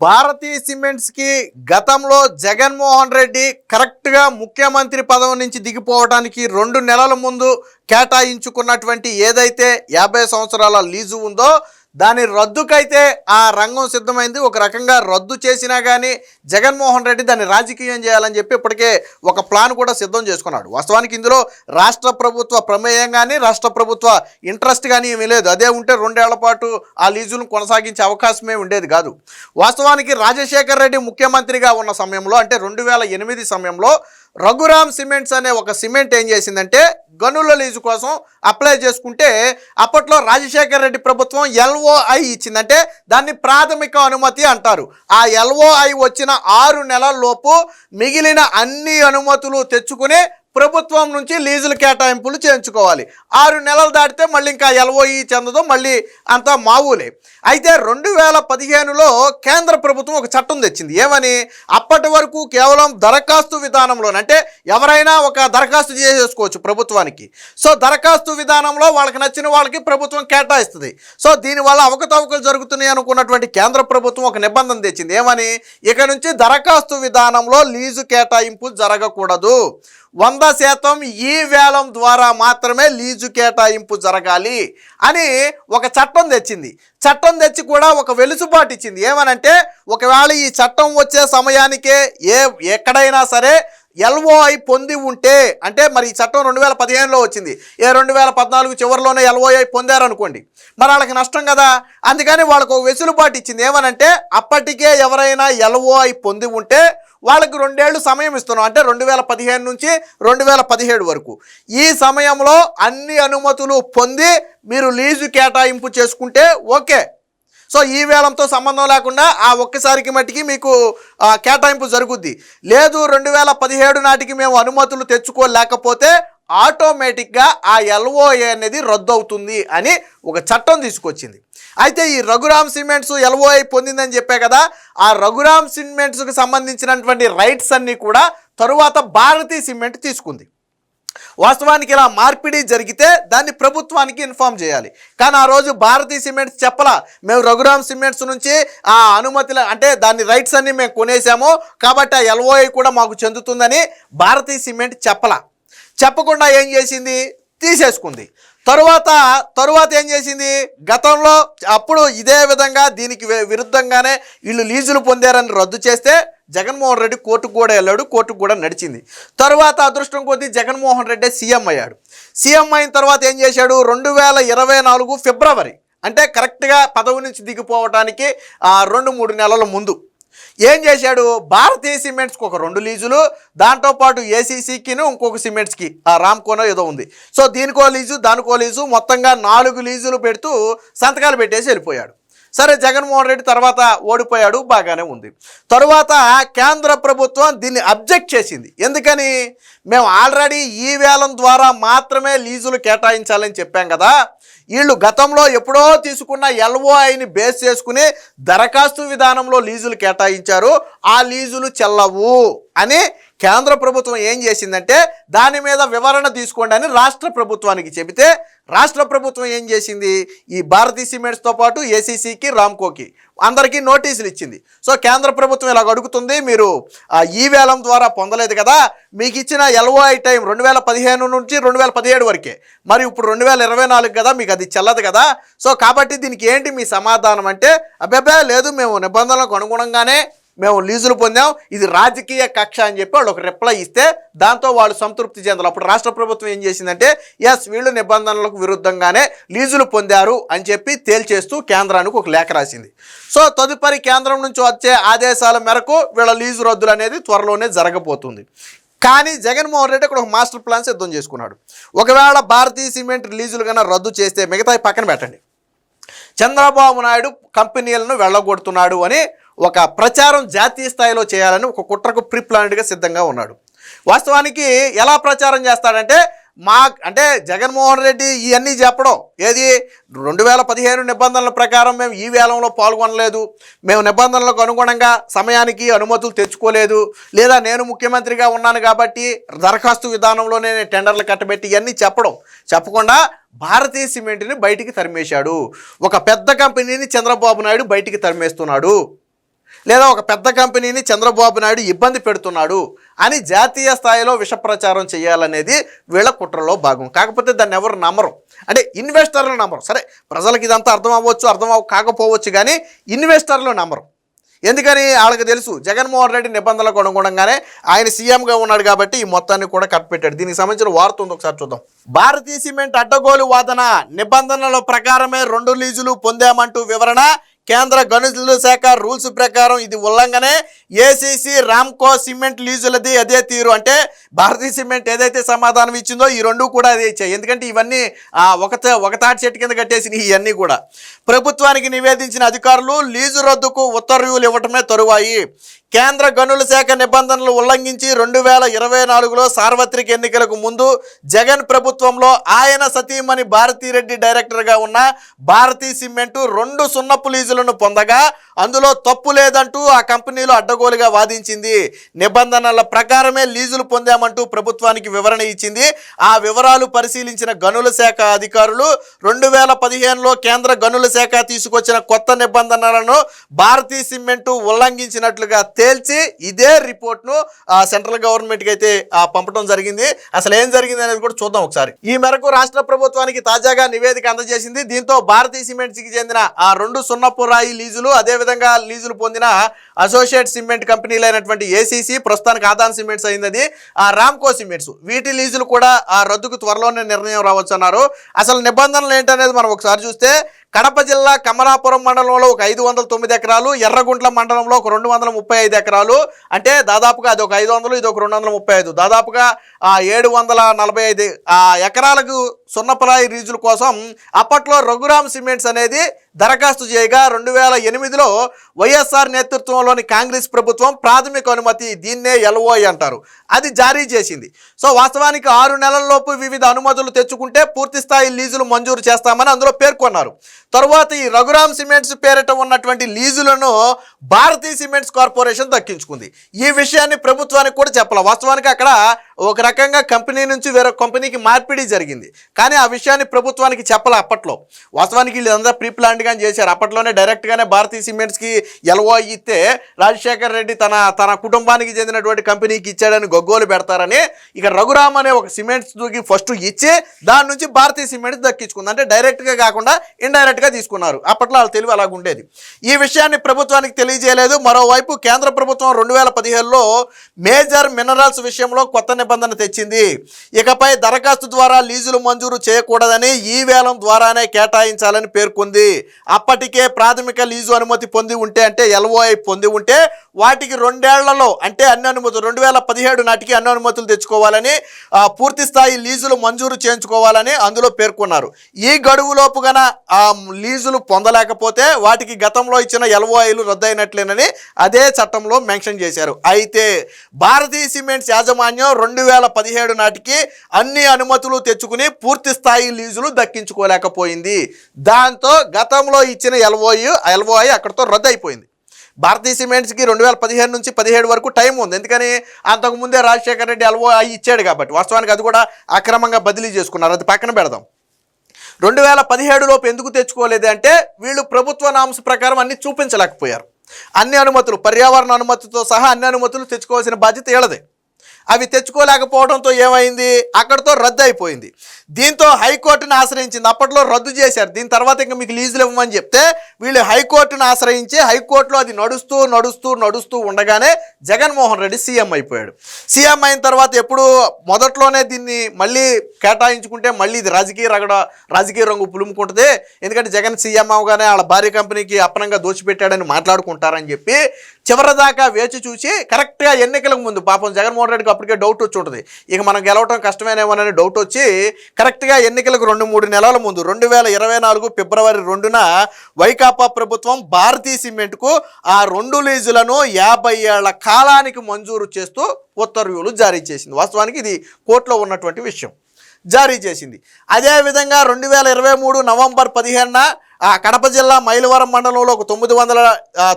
భారతీయ సిమెంట్స్కి గతంలో జగన్మోహన్ రెడ్డి కరెక్ట్గా ముఖ్యమంత్రి పదవి నుంచి దిగిపోవడానికి రెండు నెలల ముందు కేటాయించుకున్నటువంటి ఏదైతే యాభై సంవత్సరాల లీజు ఉందో దాని రద్దుకైతే ఆ రంగం సిద్ధమైంది. ఒక రకంగా రద్దు చేసినా కానీ జగన్మోహన్ రెడ్డి దాన్ని రాజకీయం చేయాలని చెప్పి ఇప్పటికే ఒక ప్లాన్ కూడా సిద్ధం చేసుకున్నాడు. వాస్తవానికి ఇందులో రాష్ట్ర ప్రభుత్వ ప్రమేయం కానీ రాష్ట్ర ప్రభుత్వ ఇంట్రెస్ట్ కానీ ఏమీ లేదు. అదే ఉంటే రెండేళ్ళ పాటు ఆ లీజును కొనసాగించే అవకాశమే ఉండేది కాదు. వాస్తవానికి రాజశేఖర్ రెడ్డి ముఖ్యమంత్రిగా ఉన్న సమయంలో అంటే రెండు వేల ఎనిమిది సమయంలో రఘురామ్ సిమెంట్స్ అనే ఒక సిమెంట్ ఏం చేసిందంటే గనుల లీజు కోసం అప్లై చేసుకుంటే అప్పట్లో రాజశేఖర్ రెడ్డి ప్రభుత్వం ఎల్ఓఐ ఇచ్చిందంటే దాన్ని ప్రాథమిక అనుమతి అంటారు. ఆ ఎల్ఓఐ వచ్చిన ఆరు నెలల లోపు మిగిలిన అన్ని అనుమతులు తెచ్చుకుని ప్రభుత్వం నుంచి లీజులు కేటాయింపులు చేయించుకోవాలి. ఆరు నెలలు దాటితే మళ్ళీ ఇంకా ఎల్ఓఈ చెందదు మళ్ళీ అంతా మావులే. అయితే రెండు వేల పదిహేనులో కేంద్ర ప్రభుత్వం ఒక చట్టం తెచ్చింది. ఏమని? అప్పటి వరకు కేవలం దరఖాస్తు విధానంలో అంటే ఎవరైనా ఒక దరఖాస్తు చేసేసుకోవచ్చు ప్రభుత్వానికి. సో దరఖాస్తు విధానంలో వాళ్ళకి నచ్చిన వాళ్ళకి ప్రభుత్వం కేటాయిస్తుంది. సో దీనివల్ల అవకతవకలు జరుగుతున్నాయి అనుకున్నటువంటి కేంద్ర ప్రభుత్వం ఒక నిబంధన తెచ్చింది. ఏమని? ఇక నుంచి దరఖాస్తు విధానంలో లీజు కేటాయింపు జరగకూడదు. వంద శాతం ఈ వేలం ద్వారా మాత్రమే లీజు కేటాయింపు జరగాలి అని ఒక చట్టం తెచ్చింది. చట్టం తెచ్చి కూడా ఒక వెలుసుబాటు ఇచ్చింది. ఏమనంటే ఒకవేళ ఈ చట్టం వచ్చే సమయానికే ఏ ఎక్కడైనా సరే ఎల్ఓఐ పొంది ఉంటే అంటే మరి ఈ చట్టం రెండు వేల పదిహేనులో వచ్చింది. ఏ రెండు వేల పద్నాలుగు చివరిలోనే ఎల్ఓఐ పొందారనుకోండి. మరి వాళ్ళకి నష్టం కదా? అందుకని వాళ్ళకు ఒక వెసులుబాటు ఇచ్చింది. ఏమనంటే అప్పటికే ఎవరైనా ఎల్ఓఐ పొంది ఉంటే వాళ్ళకి రెండేళ్ళు సమయం ఇస్తున్నాం. అంటే రెండు వేల పదిహేను నుంచి రెండు వేల పదిహేడు వరకు. ఈ సమయంలో అన్ని అనుమతులు పొంది మీరు లీజు కేటాయింపు చేసుకుంటే ఓకే. సో ఈ వేలంతో సంబంధం లేకుండా ఆ ఒక్కసారికి మట్టికి మీకు కేటాయింపు జరుగుద్ది. లేదు రెండు వేల పదిహేడు నాటికి మేము అనుమతులు తెచ్చుకోలేకపోతే ఆటోమేటిక్గా ఆ ఎల్ఓఏ అనేది రద్దు అవుతుంది అని ఒక చట్టం తీసుకొచ్చింది. అయితే ఈ రఘురామ్ సిమెంట్స్ ఎల్ఓఐ పొందిందని చెప్పే కదా ఆ రఘురామ్ సిమెంట్స్కి సంబంధించినటువంటి రైట్స్ అన్నీ కూడా తరువాత భారతీ సిమెంట్ తీసుకుంది. వాస్తవానికి ఇలా మార్పిడి జరిగితే దాన్ని ప్రభుత్వానికి ఇన్ఫామ్ చేయాలి. కానీ ఆ రోజు భారతీ సిమెంట్స్ చెప్పలా మేము రఘురామ్ సిమెంట్స్ నుంచి ఆ అనుమతులు అంటే దాని రైట్స్ అన్ని మేము కొనేసాము కాబట్టి ఆ ఎల్ఓఐ కూడా మాకు చెందుతుందని భారతీ సిమెంట్ చెప్పలా. చెప్పకుండా ఏం చేసింది? తీసేసుకుంది. తరువాత తరువాత ఏం చేసింది? గతంలో అప్పుడు ఇదే విధంగా దీనికి విరుద్ధంగానే వీళ్ళు లీజులు పొందారని రద్దు చేస్తే జగన్మోహన్ రెడ్డి కోర్టుకు కూడా వెళ్ళాడు కోర్టుకు కూడా నడిచింది. తరువాత అదృష్టం కొద్దీ జగన్మోహన్ రెడ్డి సీఎం అయ్యాడు. సీఎం అయిన తర్వాత ఏం చేశాడు? రెండు వేల ఇరవై నాలుగు ఫిబ్రవరి అంటే కరెక్ట్గా పదవి నుంచి దిగిపోవడానికి ఆ, రెండు మూడు నెలల ముందు ఏం చేశాడు? భారతీయ సిమెంట్స్కి ఒక రెండు లీజులు దాంతోపాటు ఏసీసీకిను ఇంకొక సిమెంట్స్కి. ఆ రామ్కోనో ఏదో ఉంది. సో దీనికో లీజు దానికో లీజు మొత్తంగా నాలుగు లీజులు పెడుతూ సంతకాలు పెట్టేసి వెళ్ళిపోయాడు. సరే జగన్మోహన్ రెడ్డి తర్వాత ఓడిపోయాడు బాగానే ఉంది. తరువాత కేంద్ర ప్రభుత్వం దీన్ని అబ్జెక్ట్ చేసింది. ఎందుకని? మేము ఆల్రెడీ ఈ వేలం ద్వారా మాత్రమే లీజులు కేటాయించాలని చెప్పాం కదా. వీళ్ళు గతంలో ఎప్పుడో తీసుకున్న ఎల్ఓఐని బేస్ చేసుకుని దరఖాస్తు విధానంలో లీజులు కేటాయించారు. ఆ లీజులు చెల్లవు. అని కేంద్ర ప్రభుత్వం ఏం చేసిందంటే దాని మీద వివరణ తీసుకోండి అని రాష్ట్ర ప్రభుత్వానికి చెబితే రాష్ట్ర ప్రభుత్వం ఏం చేసింది? ఈ భారతీ సిమెంట్స్తో పాటు ఏసీసీకి రామ్కోకి అందరికీ నోటీసులు ఇచ్చింది. సో కేంద్ర ప్రభుత్వం ఇలా అడుగుతుంది మీరు ఈ వేలం ద్వారా పొందలేదు కదా మీకు ఇచ్చిన ఎల్ఓఐ టైం రెండు వేల పదిహేను నుంచి రెండు వేల పదిహేడు వరకే. మరి ఇప్పుడు రెండు వేల ఇరవై నాలుగు కదా మీకు అది చెల్లదు కదా. సో కాబట్టి దీనికి ఏంటి మీ సమాధానం అంటే అబ్బాబే లేదు మేము నిబంధనలకు అనుగుణంగానే మేము లీజులు పొందాం ఇది రాజకీయ కక్ష అని చెప్పి వాళ్ళు ఒక రిప్లై ఇస్తే దాంతో వాళ్ళు సంతృప్తి చెందాలి అప్పుడు రాష్ట్ర ప్రభుత్వం ఏం చేసిందంటే ఎస్ వీళ్ళు నిబంధనలకు విరుద్ధంగానే లీజులు పొందారు అని చెప్పి తేల్చేస్తూ కేంద్రానికి ఒక లేఖ రాసింది. సో తదుపరి కేంద్రం నుంచి వచ్చే ఆదేశాల మేరకు వీళ్ళ లీజు రద్దులు అనేది త్వరలోనే జరగబోతుంది. కానీ జగన్మోహన్ రెడ్డి ఇక్కడ ఒక మాస్టర్ ప్లాన్ సిద్ధం చేసుకున్నాడు. ఒకవేళ భారతీయ సిమెంట్ లీజులు కన్నా రద్దు చేస్తే మిగతా పక్కన పెట్టండి. చంద్రబాబు నాయుడు కంపెనీలను వెళ్ళగొడుతున్నాడు అని ఒక ప్రచారం జాతీయ స్థాయిలో చేయాలని ఒక కుట్రకు ప్రిప్లాన్డ్గా సిద్ధంగా ఉన్నాడు. వాస్తవానికి ఎలా ప్రచారం చేస్తాడంటే మా అంటే జగన్మోహన్ రెడ్డి ఇవన్నీ చెప్పడం. ఏది? రెండు వేల పదిహేను నిబంధనల ప్రకారం మేము ఈ వేలంలో పాల్గొనలేదు. మేము నిబంధనలకు అనుగుణంగా సమయానికి అనుమతులు తెచ్చుకోలేదు. లేదా నేను ముఖ్యమంత్రిగా ఉన్నాను కాబట్టి దరఖాస్తు విధానంలోనే నేను టెండర్లు కట్టబెట్టి ఇవన్నీ చెప్పడం. చెప్పకుండా భారతీయ సిమెంట్ని బయటికి తరిమేశాడు. ఒక పెద్ద కంపెనీని చంద్రబాబు నాయుడు బయటికి తరిమేస్తున్నాడు. లేదా ఒక పెద్ద కంపెనీని చంద్రబాబు నాయుడు ఇబ్బంది పెడుతున్నాడు అని జాతీయ స్థాయిలో విష ప్రచారం చేయాలనేది వీళ్ళ కుట్రలో భాగం. కాకపోతే దాన్ని ఎవరు నమ్మరు. అంటే ఇన్వెస్టర్లు నమ్మరు. సరే ప్రజలకు ఇదంతా అర్థం అవ్వచ్చు అర్థం అవ్వ కాకపోవచ్చు కానీ ఇన్వెస్టర్లు నమ్మరు. ఎందుకని? వాళ్ళకి తెలుసు. జగన్మోహన్ రెడ్డి నిబంధనలకు అనుగుణంగానే ఆయన సీఎంగా ఉన్నాడు కాబట్టి ఈ మొత్తాన్ని కూడా కప్పెట్టాడు దీనికి సంబంధించిన వార్త ఉంది ఒకసారి చూద్దాం. భారతీయ సిమెంట్ అడ్డగోలు వాదన. నిబంధనల ప్రకారమే రెండు లీజులు పొందామంటూ వివరణ కేంద్ర గనుల శాఖ రూల్స్ ప్రకారం ఇది ఉల్లంఘనే. ఏసీసీ రామ్కో సిమెంట్ లీజులది అదే తీరు. అంటే భారతీయ సిమెంట్ ఏదైతే సమాధానం ఇచ్చిందో ఈ రెండు కూడా అదే ఇచ్చాయి. ఎందుకంటే ఇవన్నీ ఒక త- ఒక తాటి చెట్టు కింద కట్టేసిన ఇవన్నీ కూడా. ప్రభుత్వానికి నివేదించిన అధికారులు లీజు రద్దుకు ఉత్తర్వులు ఇవ్వటమే తరువాయి. కేంద్ర గనుల శాఖ నిబంధనలు ఉల్లంఘించి రెండు వేల ఇరవై నాలుగులో సార్వత్రిక ఎన్నికలకు ముందు జగన్ ప్రభుత్వంలో ఆయన సతీమణి భారతీరెడ్డి డైరెక్టర్గా ఉన్న భారతీ సిమెంటు రెండు సున్నపు లీజు ప్రైజులను పొందగా అందులో తప్పు లేదంటూ ఆ కంపెనీలో అడ్డగోలుగా వాదించింది. నిబంధనల ప్రకారమే లీజులు పొందామంటూ ప్రభుత్వానికి వివరణ ఇచ్చింది. ఆ వివరాలు పరిశీలించిన గనుల శాఖ అధికారులు రెండు వేల పదిహేనులో కేంద్ర గనుల శాఖ తీసుకొచ్చిన కొత్త నిబంధనలను భారతీ సిమెంటు ఉల్లంఘించినట్లుగా తేల్చి ఇదే రిపోర్ట్ను ఆ, సెంట్రల్ గవర్నమెంట్కి అయితే పంపడం జరిగింది. అసలు ఏం జరిగింది అనేది కూడా చూద్దాం ఒకసారి. ఈ మేరకు రాష్ట్ర ప్రభుత్వానికి తాజాగా నివేదిక అందజేసింది. దీంతో భారతీయ సిమెంట్స్కి చెందిన ఆ రెండు సున్నపురాయి లీజులు అదేవిధంగా లీజులు పొందిన అసోసియేట్ సిమెంట్ కంపెనీలైనటువంటి ఏసీసీ ప్రస్తుతానికి ఆదాన్ సిమెంట్స్ అయింది ఆ రామ్కో సిమెంట్స్. వీటి లీజులు కూడా ఆ రద్దుకు త్వరలోనే నిర్ణయం రావచ్చు అన్నారు అసలు నిబంధనలు ఏంటనేది మనం ఒకసారి చూస్తే కడప జిల్లా కమలాపురం మండలంలో ఒక ఐదు వందల తొమ్మిది ఎకరాలు ఎర్రగుంట్ల మండలంలో ఒక రెండు వందల ముప్పై ఐదు ఎకరాలు. అంటే దాదాపుగా అది ఒక ఐదు వందలు ఇది ఒక రెండు వందల ముప్పై ఐదు. దాదాపుగా ఆ ఏడు వందల నలభై ఐదు ఆ ఎకరాలకు సున్నపరాయి రీజుల కోసం అప్పట్లో రఘురామ్ సిమెంట్స్ అనేది దరఖాస్తు చేయగా రెండు వేల ఎనిమిదిలో వైఎస్ఆర్ నేతృత్వంలోని కాంగ్రెస్ ప్రభుత్వం ప్రాథమిక అనుమతి దీన్నే ఎల్ఓఐ అంటారు. అది జారీ చేసింది. సో వాస్తవానికి ఆరు నెలల్లోపు వివిధ అనుమతులు తెచ్చుకుంటే పూర్తి స్థాయి లీజులు మంజూరు చేస్తామని అందులో పేర్కొన్నారు. తర్వాత ఈ రఘురామ్ సిమెంట్స్ పేరిట ఉన్నటువంటి లీజులను భారతీయ సిమెంట్స్ కార్పొరేషన్ దక్కించుకుంది. ఈ విషయాన్ని ప్రభుత్వానికి కూడా చెప్పాలి. వాస్తవానికి అక్కడ ఒక రకంగా కంపెనీ నుంచి వేరొక కంపెనీకి మార్పిడి జరిగింది. కానీ ఆ విషయాన్ని ప్రభుత్వానికి చెప్పాలి అప్పట్లో. వాస్తవానికి వీళ్ళందరూ ప్రీ ప్లాన్డ్గా చేశారు. అప్పట్లోనే డైరెక్ట్గానే భారతీయ సిమెంట్స్కి ఎల్ఓ ఇస్తే రాజశేఖర్ రెడ్డి తన తన కుటుంబానికి చెందినటువంటి కంపెనీకి ఇచ్చాడని గొగ్గోలు పెడతారని ఇక రఘురామ్ అనే ఒక సిమెంట్స్ దూకి ఫస్ట్ ఇచ్చి దాని నుంచి భారతీయ సిమెంట్స్ దక్కించుకుంది. అంటే డైరెక్ట్గా కాకుండా ఇండైరెక్ట్గా తీసుకున్నారు. అప్పట్లో వాళ్ళ తెలివి అలాగుండేది ఈ విషయాన్ని ప్రభుత్వానికి తెలియజేయలేదు. మరోవైపు కేంద్ర ప్రభుత్వం రెండు వేల పదిహేడులో మేజర్ మినరల్స్ విషయంలో కొత్త నిబంధన తెచ్చింది. ఇకపై దరఖాస్తు ద్వారా లీజులు మంజూరు చేయకూడదని ఈ వేలం ద్వారానే కేటాయించాలని పేర్కొంది. అప్పటికే ప్రాథమిక లీజు అనుమతి పొంది ఉంటే అంటే ఎల్ఓఐ పొంది ఉంటే వాటికి రెండేళ్ళలో అంటే అన్ని అనుమతులు రెండు వేల పదిహేడు నాటికి అన్ని అనుమతులు తెచ్చుకోవాలని పూర్తి స్థాయి లీజులు మంజూరు చేయించుకోవాలని అందులో పేర్కొన్నారు. ఈ గడువులోపు గన ఆ లీజులు పొందలేకపోతే వాటికి గతంలో ఇచ్చిన ఎల్ఓఐలు రద్దయినట్లేనని అదే చట్టంలో మెన్షన్ చేశారు. అయితే భారతీయ సిమెంట్స్ యాజమాన్యం రెండు వేల పదిహేడు నాటికి అన్ని అనుమతులు తెచ్చుకుని పూర్తి స్థాయి లీజులు దక్కించుకోలేకపోయింది. దాంతో గతంలో ఇచ్చిన ఎల్ఓఐ ఎల్ఓఐ అక్కడితో రద్దయిపోయింది భారతీయ సిమెంట్స్కి రెండు వేల పదిహేను నుంచి పదిహేడు వరకు టైం ఉంది. ఎందుకని? అంతకుముందే రాజశేఖర రెడ్డి ఎల్ఓఐ ఇచ్చాడు కాబట్టి. వాస్తవానికి అది కూడా అక్రమంగా బదిలీ చేసుకున్నారు. అది పక్కన పెడదాం. రెండు వేల పదిహేడులోపు ఎందుకు తెచ్చుకోలేదు అంటే వీళ్ళు ప్రభుత్వ నామ్స్ ప్రకారం అన్ని చూపించలేకపోయారు. అన్ని అనుమతులు పర్యావరణ అనుమతితో సహా అన్ని అనుమతులు తెచ్చుకోవాల్సిన బాధ్యత ఏళ్ళదే అవి తెచ్చుకోలేకపోవడంతో ఏమైంది? అక్కడితో రద్దు అయిపోయింది. దీంతో హైకోర్టును ఆశ్రయించింది. అప్పట్లో రద్దు చేశారు. దీని తర్వాత ఇంకా మీకు లీజులు ఇవ్వమని చెప్తే వీళ్ళు హైకోర్టును ఆశ్రయించి హైకోర్టులో అది నడుస్తూ నడుస్తూ నడుస్తూ ఉండగానే జగన్మోహన్ రెడ్డి సీఎం అయిపోయాడు. సీఎం అయిన తర్వాత ఎప్పుడు మొదట్లోనే దీన్ని మళ్ళీ కేటాయించుకుంటే మళ్ళీ ఇది రాజకీయ రగడ రాజకీయ రంగు పులుముకుంటుంది. ఎందుకంటే జగన్ సీఎం అవగానే వాళ్ళ భార్య కంపెనీకి అప్పనంగా దోచిపెట్టాడని మాట్లాడుకుంటారని చెప్పి చివరిదాకా వేచి చూసి కరెక్ట్గా ఎన్నికలకు ముందు పాపం జగన్మోహన్ రెడ్డికి అప్పటికే డౌట్ వచ్చి ఉంటుంది. ఇక మనం గెలవటం కష్టమేనేమోనని డౌట్ వచ్చి కరెక్ట్గా ఎన్నికలకు రెండు మూడు నెలల ముందు రెండు వేల ఇరవై నాలుగు ఫిబ్రవరి రెండున వైకాపా ప్రభుత్వం భారతీ సిమెంట్కు ఆ రెండు లీజులను యాభై ఏళ్ళ కాలానికి మంజూరు చేస్తూ ఉత్తర్వులు జారీ చేసింది. వాస్తవానికి ఇది కోర్టులో ఉన్నటువంటి విషయం. జారీ చేసింది. అదేవిధంగా రెండు వేల ఇరవై మూడు నవంబర్ పదిహేనున ఆ కడప జిల్లా మైలవరం మండలంలో ఒక తొమ్మిది వందల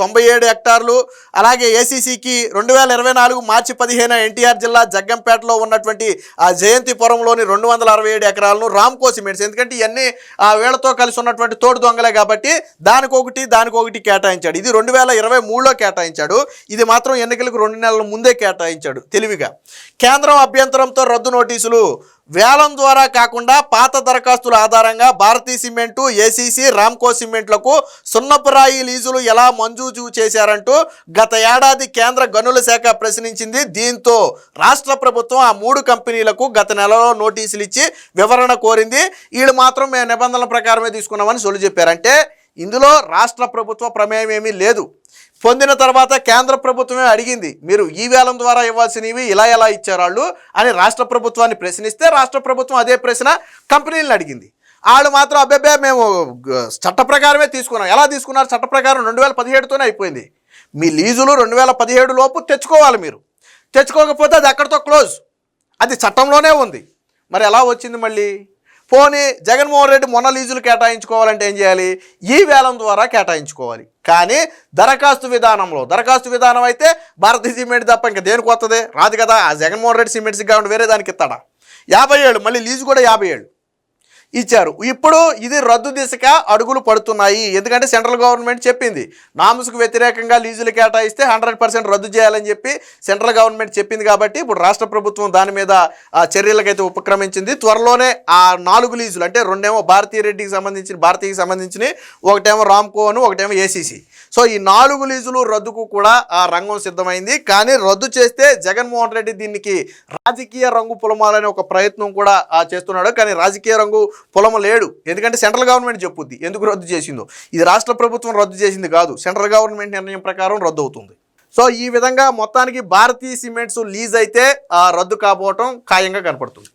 తొంభై ఏడు హెక్టార్లు అలాగే ఏసీసీకి రెండు వేల ఇరవై నాలుగు మార్చి పదిహేను ఎన్టీఆర్ జిల్లా జగ్గంపేటలో ఉన్నటువంటి ఆ జయంతిపురంలోని రెండు వందల అరవై ఏడు ఎకరాలను రామ్కో సిమెంట్స్. ఎందుకంటే ఇవన్నీ ఆ వీళ్ళతో కలిసి ఉన్నటువంటి తోడు దొంగలే కాబట్టి దానికొకటి దానికొకటి కేటాయించాడు. ఇది రెండు వేల ఇరవై మూడులో కేటాయించాడు. ఇది మాత్రం ఎన్నికలకు రెండు నెలల ముందే కేటాయించాడు. తెలివిగా. కేంద్రం అభ్యంతరంతో రద్దు నోటీసులు వేలం ద్వారా కాకుండా పాత దరఖాస్తుల ఆధారంగా భారతీ సిమెంటు ఏసీసీ రామ్కో సిమెంట్లకు సున్నపురాయి లీజులు ఎలా మంజూరు చేశారంటూ గత ఏడాది కేంద్ర గనుల శాఖ ప్రశ్నించింది. దీంతో రాష్ట్ర ప్రభుత్వం ఆ మూడు కంపెనీలకు గత నెలలో నోటీసులు ఇచ్చి వివరణ కోరింది. వీళ్ళు మాత్రం మేము నిబంధనల ప్రకారమే తీసుకున్నామని సొల్లు చెప్పారంటే ఇందులో రాష్ట్ర ప్రభుత్వ ప్రమేయం ఏమీ లేదు. పొందిన తర్వాత కేంద్ర ప్రభుత్వమే అడిగింది మీరు ఈ వేలం ద్వారా ఇవ్వాల్సినవి ఇలా ఎలా ఇచ్చారు వాళ్ళు అని రాష్ట్ర ప్రభుత్వాన్ని ప్రశ్నిస్తే రాష్ట్ర ప్రభుత్వం అదే ప్రశ్న కంపెనీలను అడిగింది. వాళ్ళు మాత్రం అబ్బాబ్బే మేము చట్ట ప్రకారమే తీసుకున్నాం. ఎలా తీసుకున్నారు? చట్ట ప్రకారం రెండు వేల పదిహేడుతోనే అయిపోయింది. మీ లీజులు రెండు వేల పదిహేడు లోపు తెచ్చుకోవాలి మీరు. తెచ్చుకోకపోతే అది అక్కడితో క్లోజ్. అది చట్టంలోనే ఉంది. మరి ఎలా వచ్చింది మళ్ళీ? పోనీ జగన్మోహన్ రెడ్డి మొన్న లీజులు కేటాయించుకోవాలంటే ఏం చేయాలి? ఈ వేలం ద్వారా కేటాయించుకోవాలి. కానీ దరఖాస్తు విధానంలో దరఖాస్తు విధానం అయితే భారతీయ సిమెంట్ తప్ప ఇంకా దేనికి వస్తుంది రాదు కదా. ఆ జగన్మోహన్ రెడ్డి సిమెంట్స్కి కాకుండా వేరే దానికి ఇస్తాడా? యాభై ఏళ్ళు మళ్ళీ లీజు కూడా యాభై ఏళ్ళు. ఇచ్చారు. ఇప్పుడు ఇది రద్దు దిశగా అడుగులు పడుతున్నాయి. ఎందుకంటే సెంట్రల్ గవర్నమెంట్ చెప్పింది. నామ్స్కు వ్యతిరేకంగా లీజులు కేటాయిస్తే హండ్రెడ్ పర్సెంట్ రద్దు చేయాలని చెప్పి సెంట్రల్ గవర్నమెంట్ చెప్పింది కాబట్టి ఇప్పుడు రాష్ట్ర ప్రభుత్వం దాని మీద ఆ, చర్యలకైతే ఉపక్రమించింది. త్వరలోనే ఆ నాలుగు లీజులు అంటే రెండేమో భారతీయ రెడ్డికి సంబంధించిన భారతీయకి సంబంధించిన ఒకటేమో రామ్కోను ఒకటేమో ఏసీసీ సో ఈ నాలుగు లీజులు రద్దుకు కూడా ఆ రంగం సిద్ధమైంది. కానీ రద్దు చేస్తే జగన్మోహన్ రెడ్డి దీనికి రాజకీయ రంగు పులమాలనే ఒక ప్రయత్నం కూడా చేస్తున్నాడు. కానీ రాజకీయ రంగు పొలం లేడు. ఎందుకంటే సెంట్రల్ గవర్నమెంట్ చెప్పుద్ది. ఎందుకు రద్దు చేసిందో? ఇది రాష్ట్ర ప్రభుత్వం రద్దు చేసింది కాదు. సెంట్రల్ గవర్నమెంట్ నిర్ణయం ప్రకారం రద్దు అవుతుంది సో ఈ విధంగా మొత్తానికి భారతీయ సిమెంట్స్ లీజ్ అయితే రద్దు కాబోవటం ఖాయంగా కనపడుతుంది.